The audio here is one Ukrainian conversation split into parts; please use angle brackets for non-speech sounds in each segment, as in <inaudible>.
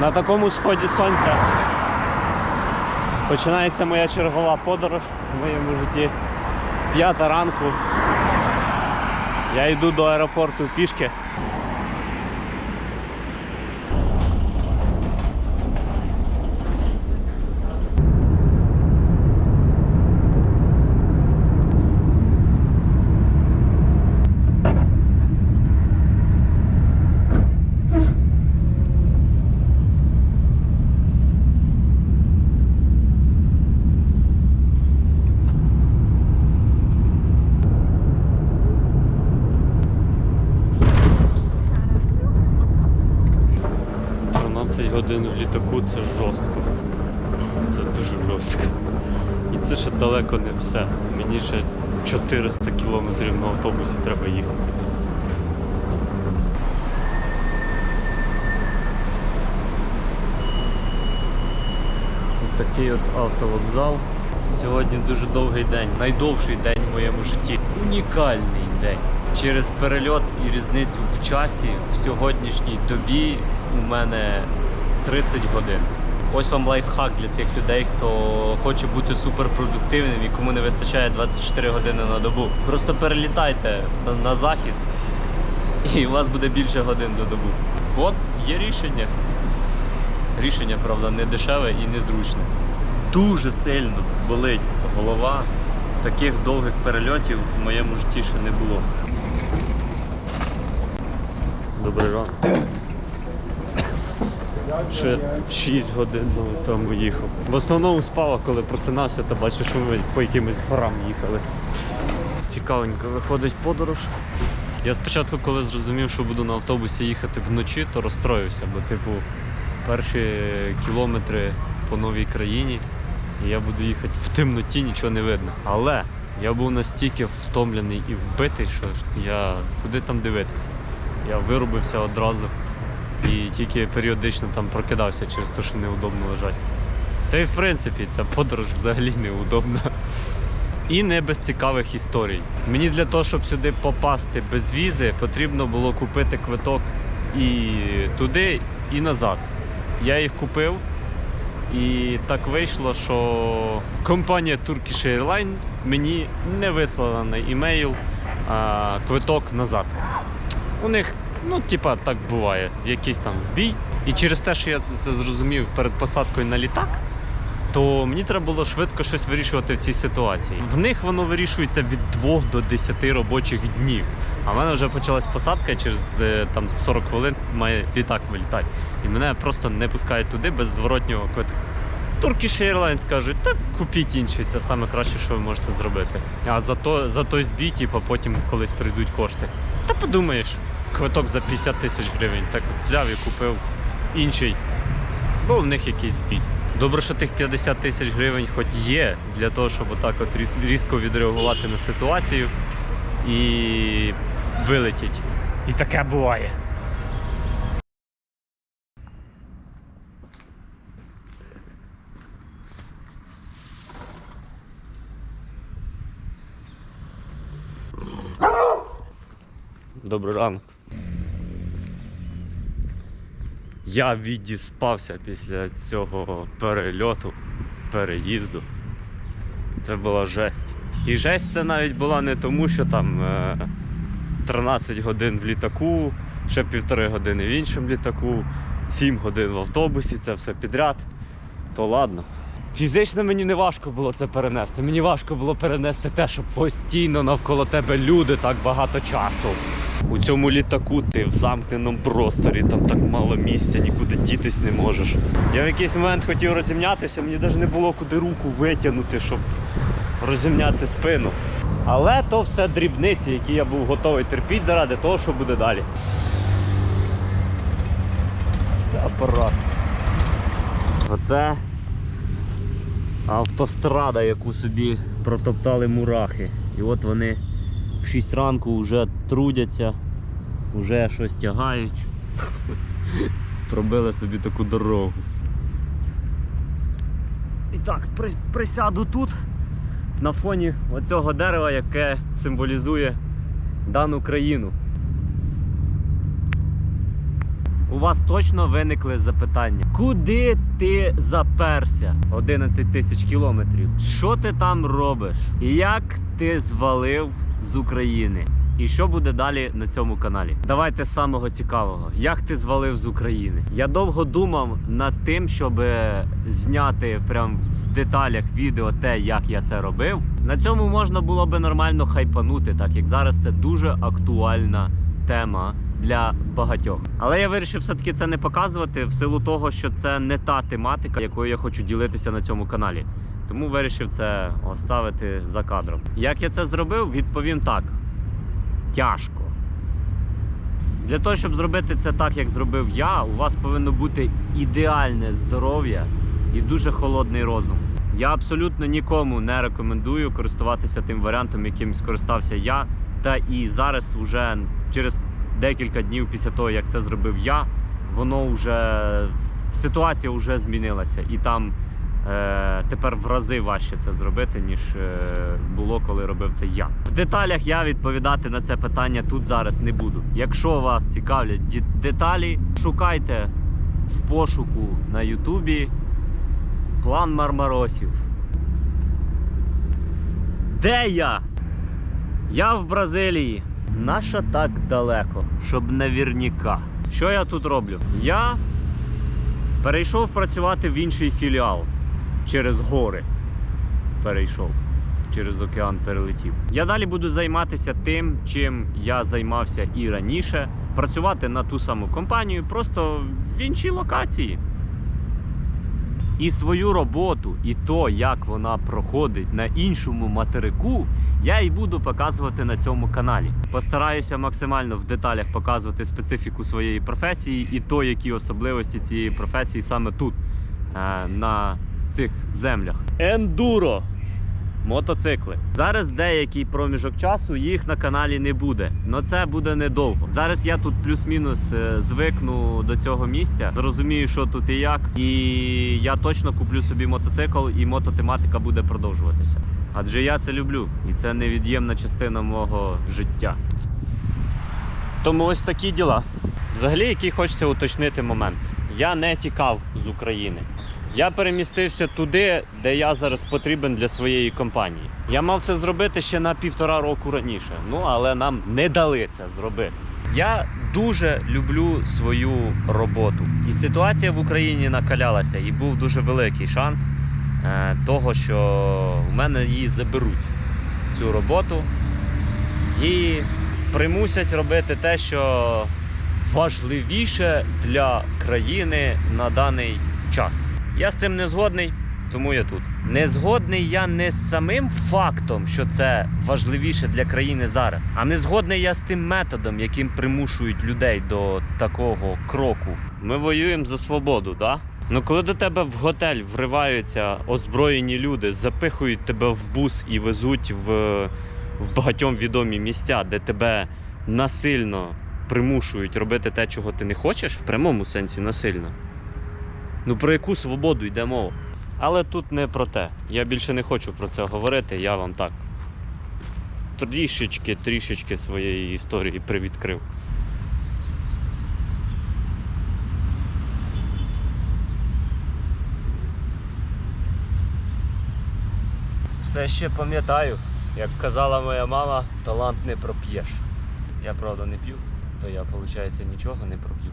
На такому сході сонця починається моя чергова подорож в моєму житті. П'ята ранку. Я йду до аеропорту пішки. — 13 годин в літаку це жорстко. Це дуже жорстко. І це ще далеко не все. Мені ще 400 кілометрів на автобусі треба їхати. Такий от автовокзал. Сьогодні дуже довгий день, найдовший день в моєму житті. Унікальний день. Через перельот і різницю в часі в сьогоднішній добі у мене 30 годин. Ось вам лайфхак для тих людей, хто хоче бути суперпродуктивним і кому не вистачає 24 години на добу. Просто перелітайте на, захід, і у вас буде більше годин за добу. От є рішення. Рішення, правда, не дешеве і незручне. Дуже сильно болить голова. Таких довгих перельотів в моєму житті ще не було. Добрий ранок. Ще 6 годин на цьому їхав. В основному спав, а коли просинався, то бачу, що ми по якимось горам їхали. Цікавенько виходить подорож. Я спочатку, коли зрозумів, що буду на автобусі їхати вночі, то розстроївся, бо, типу, перші кілометри по новій країні, і я буду їхати в темноті, нічого не видно. Але я був настільки втомлений і вбитий, що я куди там дивитися. Я вирубився одразу і тільки періодично там прокидався через те, що неудобно лежати. Та й в принципі ця подорож взагалі неудобна. І не без цікавих історій. Мені для того, щоб сюди попасти без візи, потрібно було купити квиток і туди, і назад. Я їх купив, і так вийшло, що компанія Turkish Airlines мені не вислала на імейл а, квиток назад. У них, ну, типа, так буває, якийсь там збій. І через те, що я це зрозумів перед посадкою на літак, то мені треба було швидко щось вирішувати в цій ситуації. В них воно вирішується від 2 до 10 робочих днів. А в мене вже почалась посадка, через е, там 40 хвилин має літак вилітати. І мене просто не пускають туди без зворотнього квитка. Turkish Airlines кажуть, так купіть інший, це саме краще, що ви можете зробити. А за, то, за той збій, типу, потім колись прийдуть кошти. Та подумаєш, квиток за 50 тисяч гривень. Так взяв і купив інший, бо в них якийсь збій. Добре, що тих 50 тисяч гривень хоч є для того, щоб отак от різко відреагувати на ситуацію і вилетіть. І таке буває. Добрий ранок. Я відіспався після цього перельоту, переїзду. Це була жесть. І жесть це навіть була не тому, що там е, 13 годин в літаку, ще півтори години в іншому літаку, 7 годин в автобусі, це все підряд. То ладно. Фізично мені не важко було це перенести. Мені важко було перенести те, що постійно навколо тебе люди так багато часу. У цьому літаку ти в замкненому просторі, там так мало місця, нікуди дітись не можеш. Я в якийсь момент хотів розімнятися, мені навіть не було куди руку витягнути, щоб розімняти спину. Але то все дрібниці, які я був готовий терпіти заради того, що буде далі. Це апарат. Оце автострада, яку собі протоптали мурахи. І от вони 6 ранку вже трудяться, вже щось тягають. <laughs> Пробили собі таку дорогу. І так, при- присяду тут на фоні оцього дерева, яке символізує дану країну. у вас точно виникли запитання: куди ти заперся 11 тисяч кілометрів? Що ти там робиш? Як ти звалив з України? І що буде далі на цьому каналі? Давайте з самого цікавого. Як ти звалив з України? Я довго думав над тим, щоб зняти прям в деталях відео те, як я це робив. На цьому можна було би нормально хайпанути, так як зараз це дуже актуальна тема для багатьох. Але я вирішив все-таки це не показувати в силу того, що це не та тематика, якою я хочу ділитися на цьому каналі. Тому вирішив це оставити за кадром. Як я це зробив, відповім так: тяжко. Для того, щоб зробити це так, як зробив я, у вас повинно бути ідеальне здоров'я і дуже холодний розум. Я абсолютно нікому не рекомендую користуватися тим варіантом, яким скористався я. Та і зараз, уже через декілька днів після того, як це зробив я, воно вже ситуація вже змінилася, і там тепер в рази важче це зробити, ніж е, було, коли робив це я. В деталях я відповідати на це питання тут зараз не буду. Якщо вас цікавлять деталі, шукайте в пошуку на Ютубі план Мармаросів. Де я? Я в Бразилії. Наша так далеко, щоб навірніка. Що я тут роблю? Я перейшов працювати в інший філіал через гори. Перейшов. Через океан перелетів. Я далі буду займатися тим, чим я займався і раніше. Працювати на ту саму компанію, просто в іншій локації. І свою роботу, і то, як вона проходить на іншому материку, я і буду показувати на цьому каналі. Постараюся максимально в деталях показувати специфіку своєї професії і то, які особливості цієї професії саме тут, е, на цих землях. Ендуро. Мотоцикли. Зараз деякий проміжок часу їх на каналі не буде. але це буде недовго. Зараз я тут плюс-мінус е, звикну до цього місця, зрозумію, що тут і як. І я точно куплю собі мотоцикл, і мототематика буде продовжуватися. Адже я це люблю, і це невід'ємна частина мого життя. Тому ось такі діла. Взагалі, який хочеться уточнити момент. Я не тікав з України. Я перемістився туди, де я зараз потрібен для своєї компанії. Я мав це зробити ще на півтора року раніше. Ну але нам не дали це зробити. Я дуже люблю свою роботу. І ситуація в Україні накалялася, і був дуже великий шанс е, того, що в мене її заберуть цю роботу і примусять робити те, що важливіше для країни на даний час. Я з цим не згодний, тому я тут. Не згодний я не з самим фактом, що це важливіше для країни зараз, а не згодний я з тим методом, яким примушують людей до такого кроку. Ми воюємо за свободу, да? Ну коли до тебе в готель вриваються озброєні люди, запихують тебе в бус і везуть в, в багатьом відомі місця, де тебе насильно примушують робити те, чого ти не хочеш, в прямому сенсі насильно. Ну про яку свободу йде мова? Але тут не про те. Я більше не хочу про це говорити, я вам так трішечки, трішечки своєї історії привідкрив. Все ще пам'ятаю, як казала моя мама, талант не проп'єш. Я правда не п'ю, то я, виходить, нічого не проп'ю.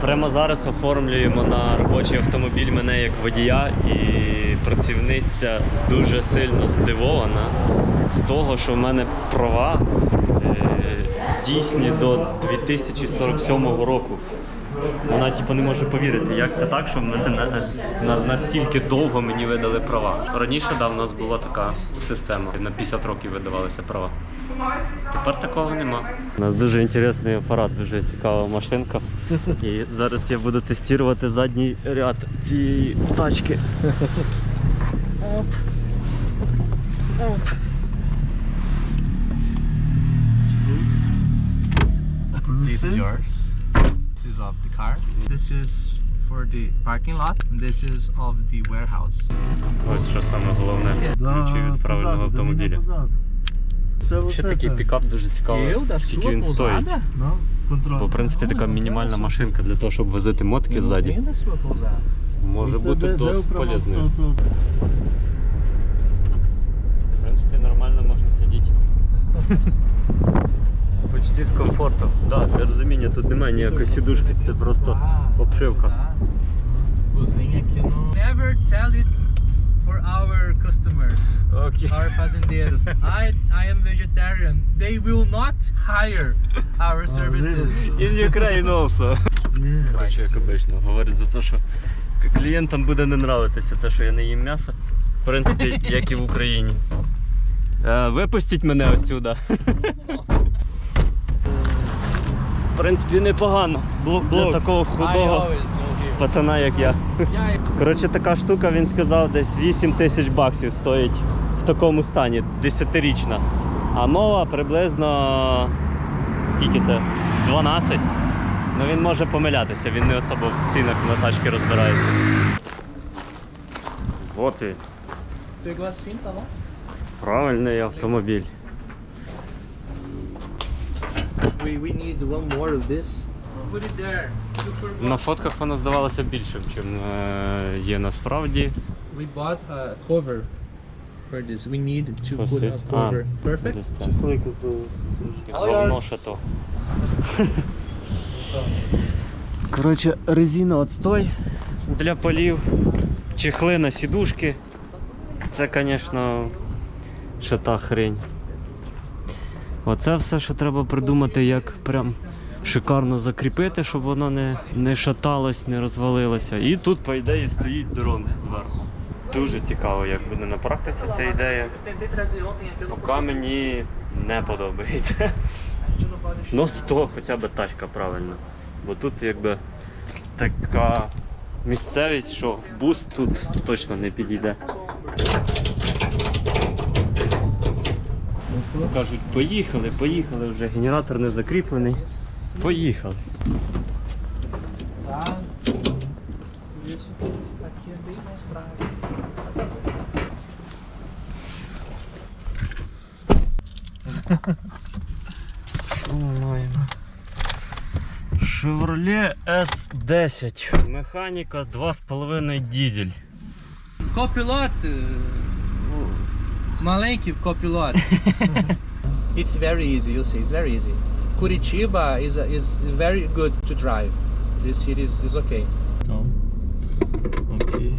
Прямо зараз оформлюємо на робочий автомобіль мене як водія, і працівниця дуже сильно здивована з того, що в мене права дійсні до 2047 року. Вона типу не може повірити, як це так, що мене на, на, настільки довго мені видали права. Раніше да, в нас була така система. На 50 років видавалися права. Тепер такого нема. У нас дуже інтересний апарат, дуже цікава машинка. І зараз я буду тестувати задній ряд цієї тачки. Оп. Оп. This is yours. This is of the car. This is for the parking lot. This is of the warehouse. Ось що саме головне. Ключі від правильного автомобіля. Ще такий пікап дуже цікавий. Скільки він стоїть. Ну. Бо, в принципі, така мінімальна машинка для того, щоб возити мотки ззаді. Може бути досить полезною. В принципі, нормально можна сидіти. <laughs> Почти з комфортом. Да, для розуміння тут немає ніякої сідушки, це просто обшивка. Never tell it for our customers, Окей. our fazendeiros. I I am vegetarian. They will not hire our services. <laughs> In Ukraine also. Короче, як обично, говорить за те, що клієнтам буде не нравитися те, що я не їм м'ясо. В принципі, як і в Україні. Е, випустіть мене отсюда. <laughs> В принципі, непогано. Для такого худого пацана, як я. Коротше, така штука, він сказав, десь 8 тисяч баксів стоїть в такому стані, 10-річна. А нова приблизно скільки це? 12. Ну він може помилятися, він не особо в цінах на тачки розбирається. От і bom? правильний автомобіль. We we need one more of this. Put it there. Super На фотках воно здавалося більшим, ніж є насправді. We bought a cover for this. We need to put a cover. Ah. Perfect. Десь теж. Говно. <laughs> Коротше, резина отстой для полів, чехли на сідушки. Це, звісно, ще та хрень. Оце все, що треба придумати, як прям шикарно закріпити, щоб воно не, не шаталось, не розвалилося. І тут, по ідеї, стоїть дрон зверху. Дуже цікаво, як буде на практиці ця ідея. Поки мені не подобається. Ну, з того хоча б тачка правильно. Бо тут якби така місцевість, що бус тут точно не підійде. Кажуть, поїхали, поїхали вже, генератор не закріплений. Поїхали. Що ми маємо? Chevrolet S10. Механіка 2,5 дізель. Copilot, uh, Malenque Copilot. it's very easy, you see, it's very easy. Curitiba is, is very good to drive. This city is, is okay. Там. Окей.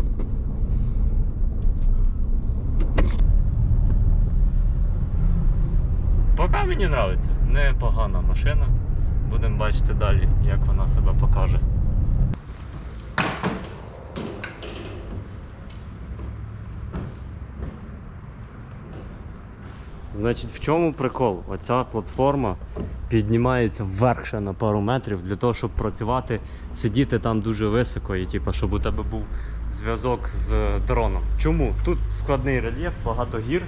Поки мені подобається. Непогана машина. Будемо бачити далі, як вона себе покаже. Значить, в чому прикол? Оця платформа піднімається вверх ще на пару метрів для того, щоб працювати, сидіти там дуже високо і типу, щоб у тебе був зв'язок з дроном. Чому? Тут складний рельєф, багато гір,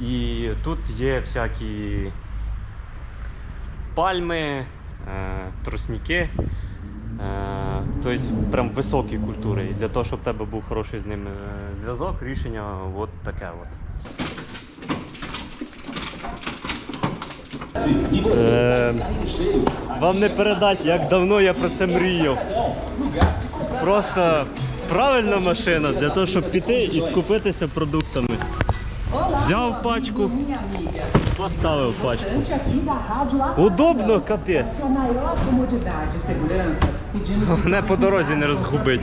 і тут є всякі пальми, е. Е, тобто прям високі культури. І для того, щоб в тебе був хороший з ними е, зв'язок, рішення от таке от. Е, вам не передати, як давно я про це мріяв. Просто правильна машина для того, щоб піти і скупитися продуктами. Взяв пачку, поставив пачку. Удобно, капець. Мене по дорозі не розгубить.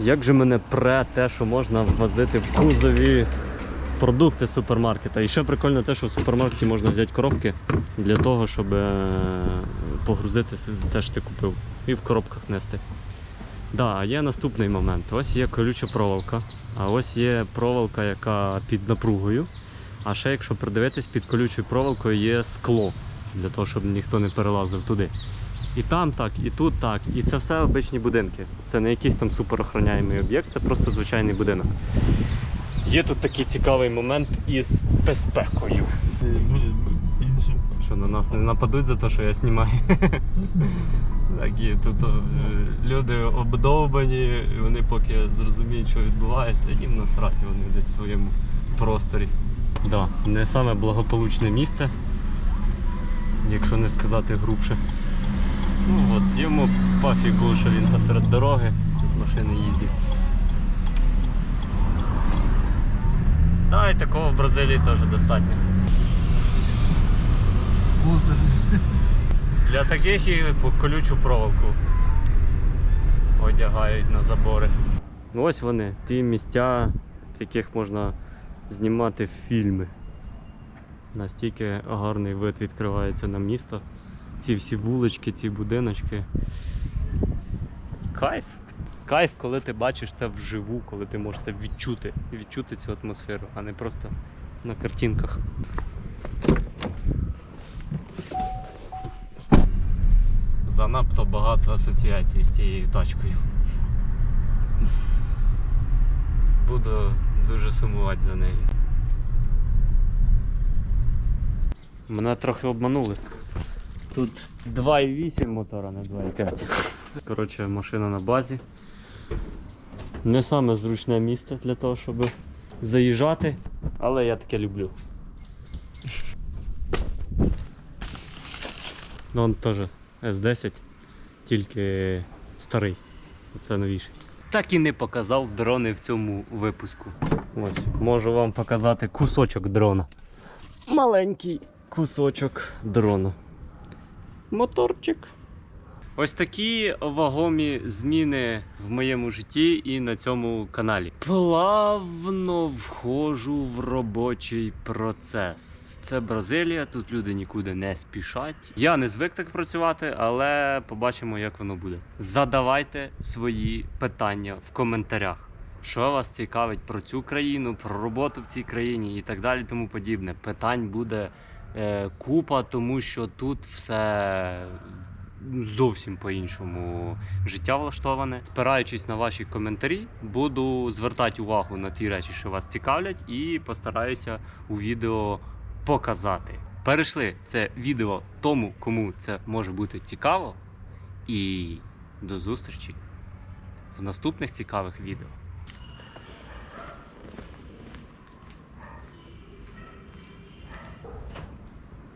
Як же мене пре те, що можна возити в кузові продукти супермаркета. І ще прикольно те, що в супермаркеті можна взяти коробки для того, щоб е, погрузити те, що ти купив, і в коробках нести. Да, є наступний момент. Ось є колюча проволока, а ось є проволока, яка під напругою. А ще, якщо придивитись, під колючою проволокою є скло для того, щоб ніхто не перелазив туди. І там так, і тут так. І це все обичні будинки. Це не якийсь там суперохороняємий об'єкт, це просто звичайний будинок. Є тут такий цікавий момент із безпекою. Е, Ну, іншим. Що на нас не нападуть за те, що я знімаю. <laughs> Так, і тут е, люди обдовбані, і вони поки зрозуміють, що відбувається, їм насрати вони десь в своєму просторі. Да, не саме благополучне місце, якщо не сказати грубше. Ну от, йому пофігу, що він посеред дороги, тут машини їздять. Да, і такого в Бразилії теж достатньо. Мусор. Для таких і колючу проволоку одягають на забори. Ну, Ось вони, ті місця, в яких можна знімати фільми. Настільки гарний вид відкривається на місто. Ці всі вулички, ці будиночки. Кайф. Кайф, коли ти бачиш це вживу, коли ти можеш це відчути, відчути цю атмосферу, а не просто на картинках. Занадто багато асоціацій з цією тачкою. Буду дуже сумувати за нею. Мене трохи обманули. Тут 2,8 мотора, не 2,5. Коротше, машина на базі. Не саме зручне місце для того, щоб заїжджати, але я таке люблю. Ну, он теж S10, тільки старий. Це новіший. Так і не показав дрони в цьому випуску. Ось, можу вам показати кусочок дрона. Маленький кусочок дрона. Моторчик. Ось такі вагомі зміни в моєму житті і на цьому каналі. Плавно входжу в робочий процес. Це Бразилія, тут люди нікуди не спішать. Я не звик так працювати, але побачимо, як воно буде. Задавайте свої питання в коментарях. Що вас цікавить про цю країну, про роботу в цій країні і так далі, тому подібне. Питань буде е, купа, тому що тут все зовсім по-іншому життя влаштоване. Спираючись на ваші коментарі, буду звертати увагу на ті речі, що вас цікавлять, і постараюся у відео показати. Перейшли це відео тому, кому це може бути цікаво. І до зустрічі в наступних цікавих відео.